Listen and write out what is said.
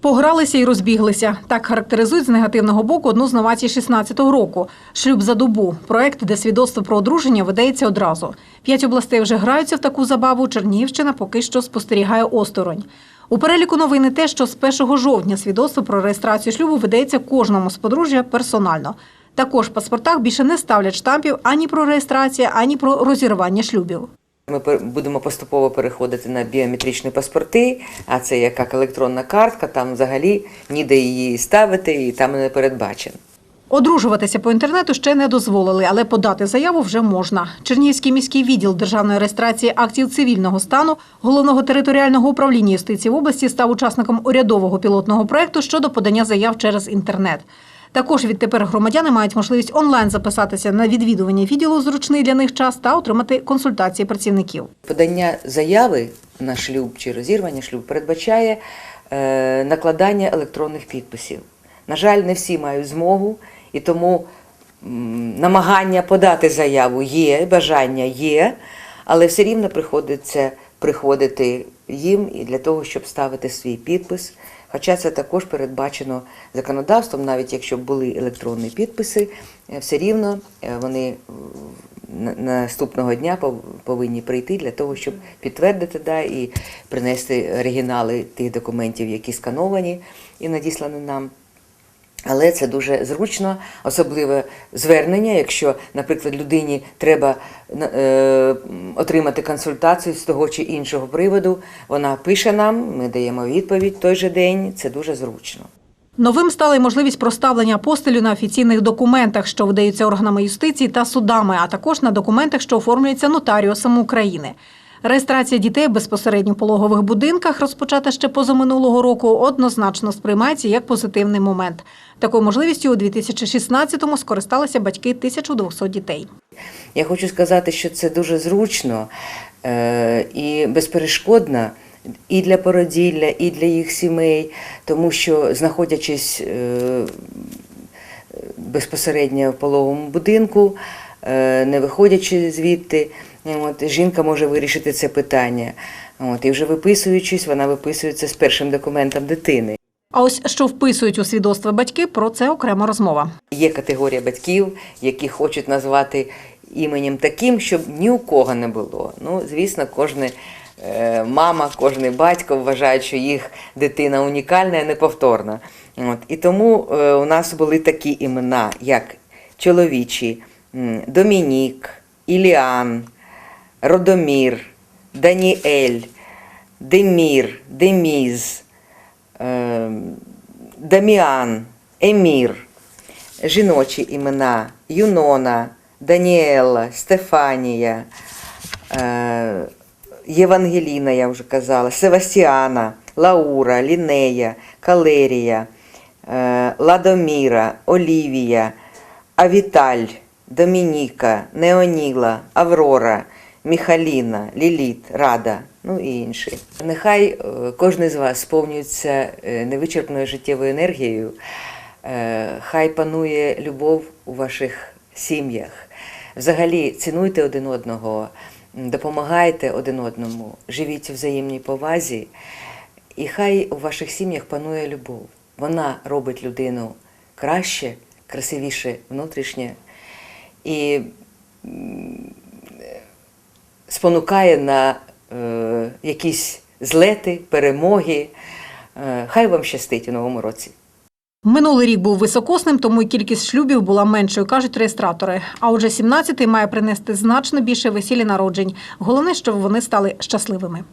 Погралися і розбіглися. Так характеризують з негативного боку одну з новацій 16-го року. Шлюб за добу. Проект, де свідоцтво про одруження видається одразу. П'ять областей вже граються в таку забаву. Чернігівщина поки що спостерігає осторонь. У переліку новини те, що з 1 жовтня свідоцтво про реєстрацію шлюбу видається кожному з подружжя персонально. Також в паспортах більше не ставлять штампів ані про реєстрацію, ані про розірвання шлюбів. Ми будемо поступово переходити на біометричні паспорти, а це як електронна картка, там взагалі ніде її ставити і там не передбачено. Одружуватися по інтернету ще не дозволили, але подати заяву вже можна. Чернігівський міський відділ державної реєстрації актів цивільного стану головного територіального управління юстиції в області став учасником урядового пілотного проекту щодо подання заяв через інтернет. Також відтепер громадяни мають можливість онлайн записатися на відвідування відділу зручний для них час та отримати консультації працівників. Подання заяви на шлюб чи розірвання шлюбу передбачає е, накладання електронних підписів. На жаль, не всі мають змогу, і тому намагання подати заяву є, бажання є, але все рівно приходиться приходити їм і для того, щоб ставити свій підпис. Хоча це також передбачено законодавством, навіть якщо були електронні підписи, е, все рівно е, вони на- наступного дня пов- повинні прийти для того, щоб підтвердити да, і принести оригінали тих документів, які скановані і надіслані нам. Але це дуже зручно, особливе звернення, якщо, наприклад, людині треба е, отримати консультацію з того чи іншого приводу, вона пише нам, ми даємо відповідь той же день. Це дуже зручно. Новим стала й можливість проставлення апостилю на офіційних документах, що видаються органами юстиції та судами, а також на документах, що оформлюються нотаріусами України. Реєстрація дітей безпосередньо в пологових будинках, розпочата ще позаминулого року, однозначно сприймається як позитивний момент. Такою можливістю у 2016-му скористалися батьки 1200 дітей. Я хочу сказати, що це дуже зручно е, і безперешкодно і для породілля, і для їх сімей, тому що, знаходячись е, безпосередньо в пологовому будинку, е, не виходячи звідти, от, жінка може вирішити це питання. От, і вже виписуючись, вона виписується з першим документом дитини. А ось що вписують у свідоцтва батьки, про це окрема розмова. Є категорія батьків, які хочуть назвати іменем таким, щоб ні у кого не було. Ну, звісно, кожна е, мама, кожен батько вважають, що їх дитина унікальна і неповторна. От. І тому е, у нас були такі імена, як чоловічі Домінік, Іліан, Родомір, Даніель, Демір, Деміз, е, Даміан, Емір, жіночі імена Юнона, Даніела, Стефанія, е, Євангеліна, я вже казала, Севастіана, Лаура, Лінея, Калерія, е, Ладоміра, Олівія, Авіталь, Домініка, Неоніла, Аврора, Міхаліна, Ліліт, Рада, ну і інші. Нехай е, кожен з вас сповнюється е, невичерпною життєвою енергією. Е, Хай панує любов у ваших сім'ях. Взагалі цінуйте один одного, допомагайте один одному, живіть у взаємній повазі, і хай у ваших сім'ях панує любов. Вона робить людину краще, красивіше внутрішнє і спонукає на е, якісь злети, перемоги. Е, хай вам щастить у новому році. Минулий рік був високосним, тому і кількість шлюбів була меншою, кажуть реєстратори. А отже, 17-й має принести значно більше весілля народжень. Головне, щоб вони стали щасливими.